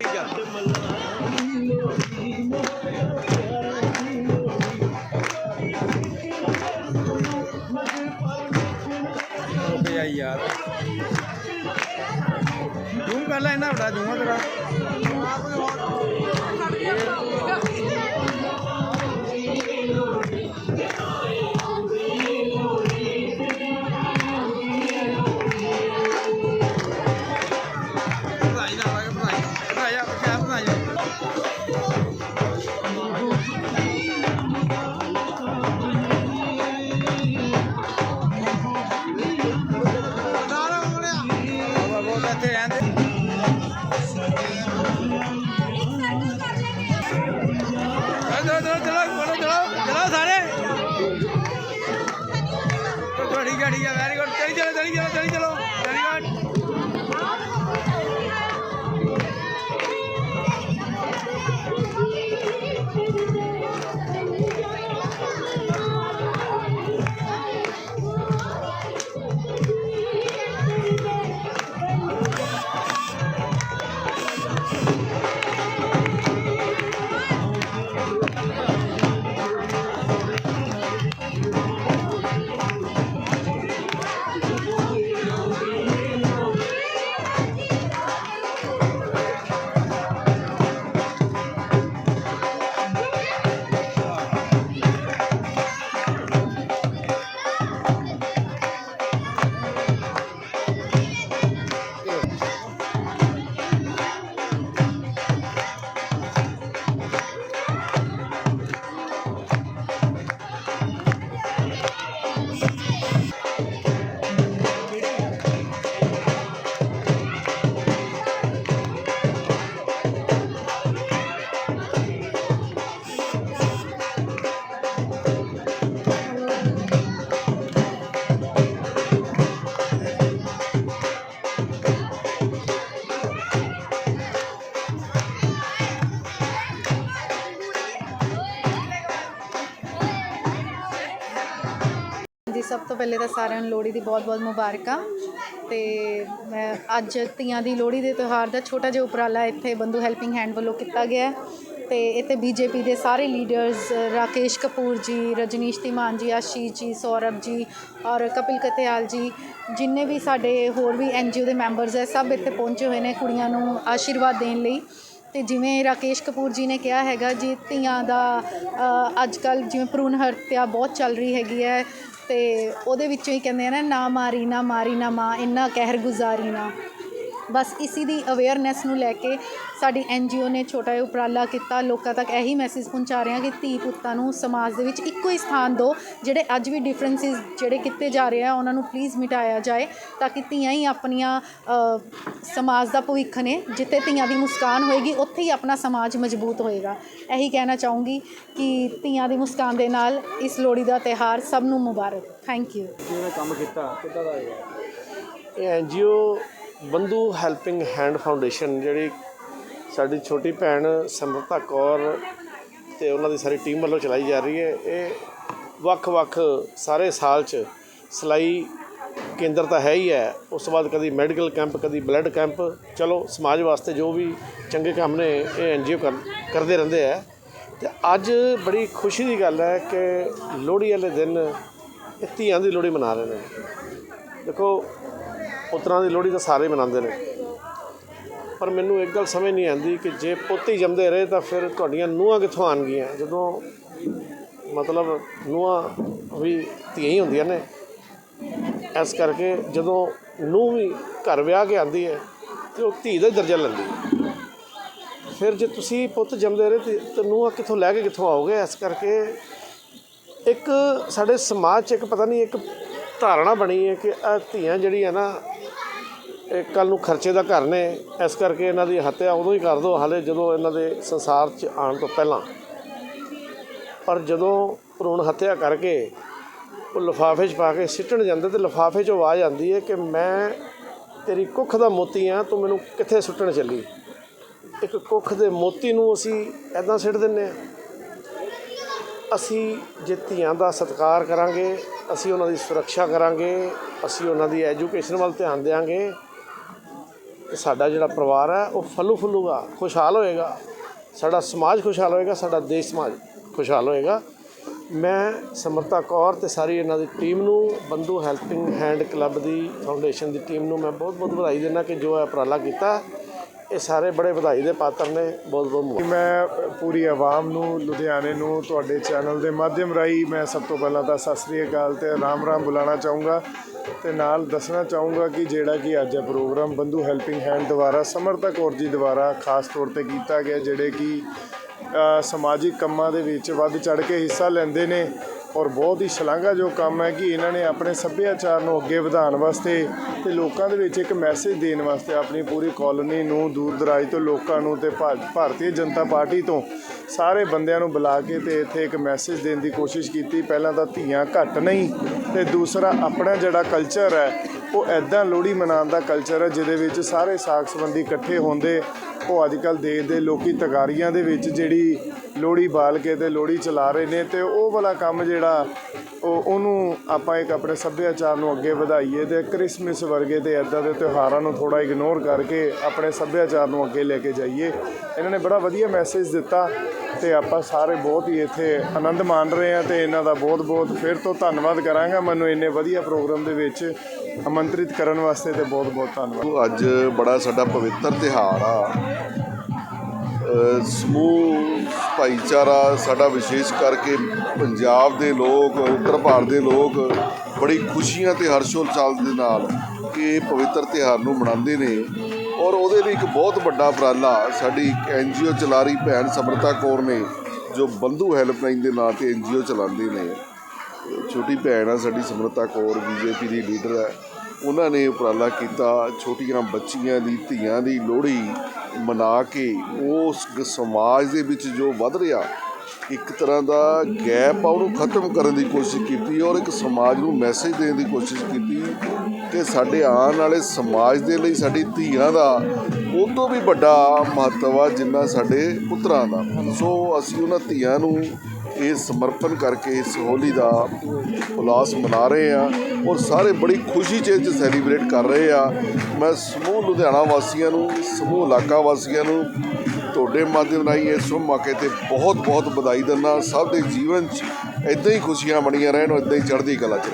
ਠੀਕ ਗਿਆ ਯਾਰ ਤੂੰ ਕਰ ਲੈ ਇਹਨਾਂ ਵੱਡਾ ਜੂਆ ਤੇਰਾ। ಯಾಂದ್ರೆ ਸਭ ਤੋਂ ਪਹਿਲੇ ਤਾਂ ਸਾਰਿਆਂ ਨੂੰ ਲੋਹੜੀ ਦੀ ਬਹੁਤ-ਬਹੁਤ ਮੁਬਾਰਕਾਂ ਤੇ ਮੈਂ ਅੱਜ ਧੀਆਂ ਦੀ ਲੋਹੜੀ ਦੇ ਤਿਉਹਾਰ ਦਾ ਛੋਟਾ ਜਿਹਾ ਉਪਰਾਲਾ ਇੱਥੇ ਬੰਧੂ ਹੈਲਪਿੰਗ ਹੈਂਡ ਵੱਲੋਂ ਕੀਤਾ ਗਿਆ ਹੈ ਤੇ ਇੱਥੇ ਬੀਜੇਪੀ ਦੇ ਸਾਰੇ ਲੀਡਰਸ, ਰਾਕੇਸ਼ ਕਪੂਰ ਜੀ, ਰਜਨੀਸ਼ ਧੀਮਾਨ ਜੀ, ਆਸ਼ੀਸ਼ ਜੀ ਸੌਰਭ ਜੀ ਔਰ ਕਪਿਲ ਕਤਿਆਲ ਜੀ, ਜਿੰਨੇ ਵੀ ਸਾਡੇ ਹੋਰ ਵੀ ਐਨਜੀਓ ਦੇ ਮੈਂਬਰਸ ਹੈ, ਸਭ ਇੱਥੇ ਪਹੁੰਚੇ ਹੋਏ ਨੇ ਕੁੜੀਆਂ ਨੂੰ ਆਸ਼ੀਰਵਾਦ ਦੇਣ ਲਈ। ਤੇ ਜਿਵੇਂ ਰਾਕੇਸ਼ ਕਪੂਰ ਜੀ ਨੇ ਕਿਹਾ ਹੈਗਾ ਜੀ ਧੀਆਂ ਦਾ ਅੱਜ ਕੱਲ ਜਿਵੇਂ ਭਰੂਣ ਹੱਤਿਆ ਬਹੁਤ ਚੱਲ ਰਹੀ ਹੈਗੀ ਹੈ ਅਤੇ ਉਹਦੇ ਵਿੱਚੋਂ ਹੀ ਕਹਿੰਦੇ ਆ ਨਾ ਨਾ ਮਾਰੀ ਨਾ ਮਾਰੀ, ਨਾ ਮਾਂ, ਇੰਨਾ ਕਹਿਰ ਗੁਜ਼ਾਰੀ ਨਾ ਬਸ ਇਸੀ ਦੀ ਅਵੇਅਰਨੈਸ ਨੂੰ ਲੈ ਕੇ ਸਾਡੀ ਐਨਜੀਓ ਨੇ ਛੋਟਾ ਜਿਹਾ ਉਪਰਾਲਾ ਕੀਤਾ। ਲੋਕਾਂ ਤੱਕ ਇਹੀ ਮੈਸੇਜ ਪਹੁੰਚਾ ਰਹੇ ਹਾਂ ਕਿ ਧੀ ਪੁੱਤਾਂ ਨੂੰ ਸਮਾਜ ਦੇ ਵਿੱਚ ਇੱਕੋ ਹੀ ਸਥਾਨ ਦਿਓ, ਜਿਹੜੇ ਅੱਜ ਵੀ ਡਿਫਰੈਂਸਿਸ ਜਿਹੜੇ ਕੀਤੇ ਜਾ ਰਹੇ ਆ, ਉਹਨਾਂ ਨੂੰ ਪਲੀਜ਼ ਮਿਟਾਇਆ ਜਾਏ ਤਾਂ ਕਿ ਧੀਆਂ ਹੀ ਆਪਣੀਆਂ ਸਮਾਜ ਦਾ ਭਵਿੱਖ ਨੇ, ਜਿੱਥੇ ਧੀਆਂ ਦੀ ਮੁਸਕਾਨ ਹੋਏਗੀ, ਉੱਥੇ ਹੀ ਆਪਣਾ ਸਮਾਜ ਮਜ਼ਬੂਤ ਹੋਏਗਾ। ਇਹੀ ਕਹਿਣਾ ਚਾਹੂੰਗੀ ਕਿ ਧੀਆਂ ਦੀ ਮੁਸਕਾਨ ਦੇ ਨਾਲ ਇਸ ਲੋਹੜੀ ਦਾ ਤਿਉਹਾਰ ਸਭ ਨੂੰ ਮੁਬਾਰਕ। ਥੈਂਕ ਯੂ ਜਿਹਨੇ ਕੰਮ ਕੀਤਾ? ਕਿੱਦਾਂ ਦਾ ਹੈ ਇਹ NGO Bandhu helping hand foundation, ਜਿਹੜੀ ਸਾਡੀ ਛੋਟੀ ਭੈਣ ਸਮਰਤਾ ਕੌਰ ਤੇ ਉਹਨਾਂ ਦੀ ਸਾਰੀ ਟੀਮ ਵੱਲੋਂ ਚਲਾਈ ਜਾ ਰਹੀ ਹੈ, ਇਹ ਵੱਖ-ਵੱਖ ਸਾਰੇ ਸਾਲ 'ਚ ਸਿਲਾਈ ਕੇਂਦਰ ਤਾਂ ਹੈ ਹੀ ਹੈ। ਉਸ ਤੋਂ ਬਾਅਦ ਕਦੀ ਮੈਡੀਕਲ ਕੈਂਪ, ਕਦੀ ਬਲੱਡ ਕੈਂਪ। ਚਲੋ, ਸਮਾਜ ਵਾਸਤੇ ਜੋ ਵੀ ਚੰਗੇ ਕੰਮ ਨੇ, ਇਹ ਐਨਜੀਓ ਕਰਦੇ ਰਹਿੰਦੇ ਆ। ਤੇ ਅੱਜ ਬੜੀ ਖੁਸ਼ੀ ਦੀ ਗੱਲ ਹੈ ਕਿ ਲੋਹੜੀ ਵਾਲੇ ਦਿਨ ਇਹ ਧੀਆਂ ਦੀ ਲੋਹੜੀ ਮਨਾ ਰਹੇ ਨੇ। ਦੇਖੋ ਪੁੱਤਰਾਂ ਦੀ ਲੋਹੜੀ ਤਾਂ ਸਾਰੇ ਮਨਾਉਂਦੇ ਨੇ। ਪਰ ਮੈਨੂੰ ਇੱਕ ਗੱਲ ਸਮਝ ਨਹੀਂ ਆਉਂਦੀ ਕਿ ਜੇ ਪੁੱਤ ਹੀ ਜੰਮਦੇ ਰਹੇ ਤਾਂ ਫਿਰ ਤੁਹਾਡੀਆਂ ਨੂੰਹਾਂ ਕਿੱਥੋਂ ਆਣਗੀਆਂ ਜਦੋਂ ਮਤਲਬ ਨੂੰਹਾਂ ਵੀ ਧੀਆਂ ਹੀ ਹੁੰਦੀਆਂ ਨੇ। ਇਸ ਕਰਕੇ ਜਦੋਂ ਨੂੰਹ ਵੀ ਘਰ ਵਿਆਹ ਕੇ ਆਂਦੀ ਹੈ ਤੇ ਉਹ ਧੀ ਦਾ ਹੀ ਦਰਜਾ ਲੈਂਦੀ ਹੈ। ਫਿਰ ਜੇ ਤੁਸੀਂ ਪੁੱਤ ਜੰਮਦੇ ਰਹੇ ਤੇ ਨੂੰਹਾਂ ਕਿੱਥੋਂ ਲੈ ਕੇ ਕਿੱਥੋਂ ਆਓਗੇ? ਇਸ ਕਰਕੇ ਇੱਕ ਸਾਡੇ ਸਮਾਜ 'ਚ ਇੱਕ ਪਤਾ ਨਹੀਂ ਇੱਕ ਧਾਰਨਾ ਬਣੀ ਹੈ ਕਿ ਇਹ ਧੀਆਂ ਜਿਹੜੀਆਂ ਨਾ ਇਹ ਕੱਲ ਨੂੰ ਖਰਚੇ ਦਾ ਘਰ ਨੇ। ਇਸ ਕਰਕੇ ਇਹਨਾਂ ਦੀ ਹੱਤਿਆ ਉਦੋਂ ਹੀ ਕਰ ਦਿਓ, ਹਾਲੇ ਜਦੋਂ ਇਹਨਾਂ ਦੇ ਸੰਸਾਰ 'ਚ ਆਉਣ ਤੋਂ ਪਹਿਲਾਂ। ਪਰ ਜਦੋਂ ਭਰੂਣ ਹੱਤਿਆ ਕਰਕੇ ਉਹ ਲਿਫਾਫੇ 'ਚ ਪਾ ਕੇ ਸਿੱਟਣ ਜਾਂਦੇ, ਤੇ ਲਿਫਾਫੇ 'ਚ ਆਵਾਜ਼ ਆਉਂਦੀ ਹੈ ਕਿ ਮੈਂ ਤੇਰੀ ਕੁੱਖ ਦਾ ਮੋਤੀ ਆ, ਤੂੰ ਮੈਨੂੰ ਕਿੱਥੇ ਸੁੱਟਣ ਚੱਲੀ? ਇੱਕ ਕੁੱਖ ਦੇ ਮੋਤੀ ਨੂੰ ਅਸੀਂ ਐਦਾਂ ਸਿੱਟ ਦਿੰਨੇ ਆ। ਅਸੀਂ ਜੇ ਧੀਆਂ ਦਾ ਸਤਿਕਾਰ ਕਰਾਂਗੇ, ਅਸੀਂ ਉਹਨਾਂ ਦੀ ਸੁਰੱਖਿਆ ਕਰਾਂਗੇ, ਅਸੀਂ ਉਹਨਾਂ ਦੀ ਐਜੂਕੇਸ਼ਨ ਵੱਲ ਧਿਆਨ ਦੇਵਾਂਗੇ ਸਾਡਾ ਜਿਹੜਾ ਪਰਿਵਾਰ ਹੈ, ਉਹ ਫਲੂ ਫੁੱਲੂਗਾ, ਖੁਸ਼ਹਾਲ ਹੋਏਗਾ। ਸਾਡਾ ਸਮਾਜ ਖੁਸ਼ਹਾਲ ਹੋਏਗਾ, ਸਾਡਾ ਦੇਸ਼ ਸਮਾਜ ਖੁਸ਼ਹਾਲ ਹੋਏਗਾ। ਮੈਂ ਸਮਰਤਾ ਕੌਰ ਤੇ ਸਾਰੀ ਇਹਨਾਂ ਦੀ ਟੀਮ ਨੂੰ, ਬੰਧੂ ਹੈਲਪਿੰਗ ਹੈਂਡ ਕਲੱਬ ਦੀ ਫਾਊਂਡੇਸ਼ਨ ਦੀ ਟੀਮ ਨੂੰ ਮੈਂ ਬਹੁਤ ਬਹੁਤ ਵਧਾਈ ਦਿੰਦਾ ਕਿ ਜੋ ਉਪਰਾਲਾ ਕੀਤਾ, ਇਹ ਸਾਰੇ ਬੜੇ ਵਧਾਈ ਦੇ ਪਾਤਰ ਨੇ। ਬਹੁਤ ਬਹੁਤ ਮੈਂ ਪੂਰੀ ਆਵਾਮ ਨੂੰ, ਲੁਧਿਆਣੇ ਨੂੰ, ਤੁਹਾਡੇ ਚੈਨਲ ਦੇ ਮਾਧਿਅਮ ਰਾਹੀਂ ਮੈਂ ਸਭ ਤੋਂ ਪਹਿਲਾਂ ਤਾਂ ਸਤਿ ਸ੍ਰੀ ਅਕਾਲ ਤੇ ਰਾਮ ਰਾਮ ਬੁਲਾਣਾ ਚਾਹੂੰਗਾ। ਤੇ ਨਾਲ ਦੱਸਣਾ ਚਾਹੂੰਗਾ ਕਿ ਜਿਹੜਾ ਕਿ ਅੱਜ ਇਹ ਪ੍ਰੋਗਰਾਮ ਬੰਧੂ ਹੈਲਪਿੰਗ ਹੈਂਡ ਦੁਆਰਾ ਸਮਰਥਾ ਕੌਰ ਜੀ ਦੁਆਰਾ ਖਾਸ ਤੌਰ ਤੇ ਕੀਤਾ ਗਿਆ, ਜਿਹੜੇ ਕਿ ਸਮਾਜਿਕ ਕੰਮਾਂ ਦੇ ਵਿੱਚ ਵੱਧ ਚੜ ਕੇ ਹਿੱਸਾ ਲੈਂਦੇ ਨੇ। ਔਰ ਬਹੁਤ ਹੀ ਸ਼ਲਾਘਾ ਜੋ ਕੰਮ ਹੈ ਕਿ ਇਹਨਾਂ ਨੇ ਆਪਣੇ ਸੱਭਿਆਚਾਰ ਨੂੰ ਅੱਗੇ ਵਧਾਉਣ ਵਾਸਤੇ ਤੇ ਲੋਕਾਂ ਦੇ ਵਿੱਚ ਇੱਕ ਮੈਸੇਜ ਦੇਣ ਵਾਸਤੇ ਆਪਣੀ ਪੂਰੀ ਕਾਲੋਨੀ ਨੂੰ ਦੂਰ ਦਰਾਜ ਤੋਂ ਲੋਕਾਂ ਨੂੰ ਤੇ ਭਾ- ਭਾਰਤੀ ਜਨਤਾ ਪਾਰਟੀ ਤੋਂ ਸਾਰੇ ਬੰਦਿਆਂ ਨੂੰ ਬੁਲਾ ਕੇ ਤੇ ਇੱਥੇ ਇੱਕ ਮੈਸੇਜ ਦੇਣ ਦੀ ਕੋਸ਼ਿਸ਼ ਕੀਤੀ। ਪਹਿਲਾਂ ਤਾਂ ਧੀਆਂ ਘੱਟ ਨਹੀਂ ਤੇ ਦੂਸਰਾ ਆਪਣਾ ਜਿਹੜਾ ਕਲਚਰ ਹੈ ਉਹ ਐਦਾਂ ਲੋਹੜੀ ਮਨਾਉਣ ਦਾ ਕਲਚਰ ਹੈ, ਜਿਹਦੇ ਵਿੱਚ ਸਾਰੇ ਸਾਕ ਸੰਬੰਧੀ ਇਕੱਠੇ ਹੁੰਦੇ। ਉਹ ਅੱਜ ਕੱਲ ਦੇਖਦੇ ਲੋਕੀ ਤਗਾਰੀਆਂ ਦੇ ਵਿੱਚ ਜਿਹੜੀ ਲੋਹੜੀ ਬਾਲ ਕੇ ਤੇ ਲੋਹੜੀ ਚਲਾ ਰਹੇ ਨੇ ਤੇ ਉਹ ਵਾਲਾ ਕੰਮ ਜਿਹੜਾ ਉਹ, ਉਹਨੂੰ ਆਪਾਂ ਇੱਕ ਆਪਣੇ ਸੱਭਿਆਚਾਰ ਨੂੰ ਅੱਗੇ ਵਧਾਈਏ ਤੇ ਕ੍ਰਿਸਮਸ ਵਰਗੇ ਤੇ ਐਦਾਂ ਦੇ ਤਿਉਹਾਰਾਂ ਨੂੰ ਥੋੜਾ ਇਗਨੋਰ ਕਰਕੇ ਆਪਣੇ ਸੱਭਿਆਚਾਰ ਨੂੰ ਅੱਗੇ ਲੈ ਕੇ ਜਾਈਏ। ਇਹਨਾਂ ਨੇ ਬੜਾ ਵਧੀਆ ਮੈਸੇਜ ਦਿੱਤਾ ਤੇ ਆਪਾਂ ਸਾਰੇ ਬਹੁਤ ਹੀ ਇੱਥੇ ਆਨੰਦ ਮਾਣ ਰਹੇ ਹਾਂ ਤੇ ਇਹਨਾਂ ਦਾ ਬਹੁਤ ਬਹੁਤ ਫਿਰ ਤੋਂ ਧੰਨਵਾਦ ਕਰਾਂਗਾ। ਮੈਨੂੰ ਇੰਨੇ ਵਧੀਆ ਪ੍ਰੋਗਰਾਮ ਦੇ ਵਿੱਚ ਆਮੰਤਰਿਤ ਕਰਨ ਵਾਸਤੇ ਤੇ ਬਹੁਤ ਬਹੁਤ ਧੰਨਵਾਦ। ਅੱਜ ਬੜਾ ਸਾਡਾ ਪਵਿੱਤਰ ਤਿਹਾਰ ਆ। ਸਮੂਹ, ਭਾਈਚਾਰਾ ਸਾਡਾ ਵਿਸ਼ੇਸ਼ ਕਰਕੇ ਪੰਜਾਬ ਦੇ ਲੋਕ, ਉੱਤਰ ਭਾਰਤ ਦੇ ਲੋਕ ਬੜੀ ਖੁਸ਼ੀਆਂ ਤੇ ਹਰਸ਼ੋਲਚਾਲ ਦੇ ਨਾਲ ਇਹ ਪਵਿੱਤਰ ਤਿਹਾਰ ਨੂੰ ਮਨਾਉਂਦੇ ਨੇ। ਔਰ ਉਹਦੇ ਲਈ ਇੱਕ ਬਹੁਤ ਵੱਡਾ ਉਪਰਾਲਾ ਸਾਡੀ ਇੱਕ ਐਨਜੀਓ ਚਲਾ ਰਹੀ ਭੈਣ ਸਮਰਤਾ ਕੌਰ ਨੇ, ਜੋ ਬੰਧੂ ਹੈਲਪਲਾਈਨ ਦੇ ਨਾਂ ਤੇ ਐਨਜੀਓ ਚਲਾਉਂਦੇ ਨੇ। ਛੋਟੀ ਭੈਣ ਆ, ਸਾਡੀ ਸਮਰਤਾ ਕੌਰ, ਬੀਜੇਪੀ ਦੀ ਲੀਡਰ ਹੈ। ਉਹਨਾਂ ਨੇ ਉਪਰਾਲਾ ਕੀਤਾ, ਛੋਟੀਆਂ ਬੱਚੀਆਂ ਦੀ, ਧੀਆਂ ਦੀ ਲੋਹੜੀ ਮਨਾ ਕੇ ਉਸ ਸਮਾਜ ਦੇ ਵਿੱਚ ਜੋ ਵੱਧ ਰਿਹਾ, ਇੱਕ ਤਰ੍ਹਾਂ ਦਾ ਗੈਪ ਆ, ਉਹਨੂੰ ਖਤਮ ਕਰਨ ਦੀ ਕੋਸ਼ਿਸ਼ ਕੀਤੀ ਔਰ ਇੱਕ ਸਮਾਜ ਨੂੰ ਮੈਸੇਜ ਦੇਣ ਦੀ ਕੋਸ਼ਿਸ਼ ਕੀਤੀ ਕਿ ਸਾਡੇ ਆਉਣ ਵਾਲੇ ਸਮਾਜ ਦੇ ਲਈ ਸਾਡੀ ਧੀਆਂ ਦਾ ਉਹ ਤੋਂ ਵੀ ਵੱਡਾ ਮਹੱਤਵ ਆ, ਜਿੰਨਾ ਸਾਡੇ ਪੁੱਤਰਾਂ ਦਾ। ਸੋ ਅਸੀਂ ਉਹਨਾਂ ਧੀਆਂ ਨੂੰ ਇਹ ਸਮਰਪਣ ਕਰਕੇ ਇਸ ਹੋਲੀ ਦਾ ਉਲਾਸ ਮਨਾ ਰਹੇ ਆ ਔਰ ਸਾਰੇ ਬੜੀ ਖੁਸ਼ੀ ਚ ਇਹ 'ਚ ਸੈਲੀਬ੍ਰੇਟ ਕਰ ਰਹੇ ਆ। ਮੈਂ ਸਮੂਹ ਲੁਧਿਆਣਾ ਵਾਸੀਆਂ ਨੂੰ, ਸਮੂਹ ਇਲਾਕਾ ਵਾਸੀਆਂ ਨੂੰ, ਤੁਹਾਡੇ ਮਾਧਿਅਮ ਰਾਹੀਂ ਇਸ ਸ਼ੁਭ ਮੌਕੇ ਤੇ ਬਹੁਤ ਬਹੁਤ ਵਧਾਈ ਦਿੰਦਾ। ਸਭ ਦੇ ਜੀਵਨ 'ਚ ਇਦਾਂ ਹੀ ਖੁਸ਼ੀਆਂ ਬਣੀਆਂ ਰਹਿਣ ਔਰ ਇਦਾਂ ਹੀ ਚੜ੍ਹਦੀ ਕਲਾ 'ਚ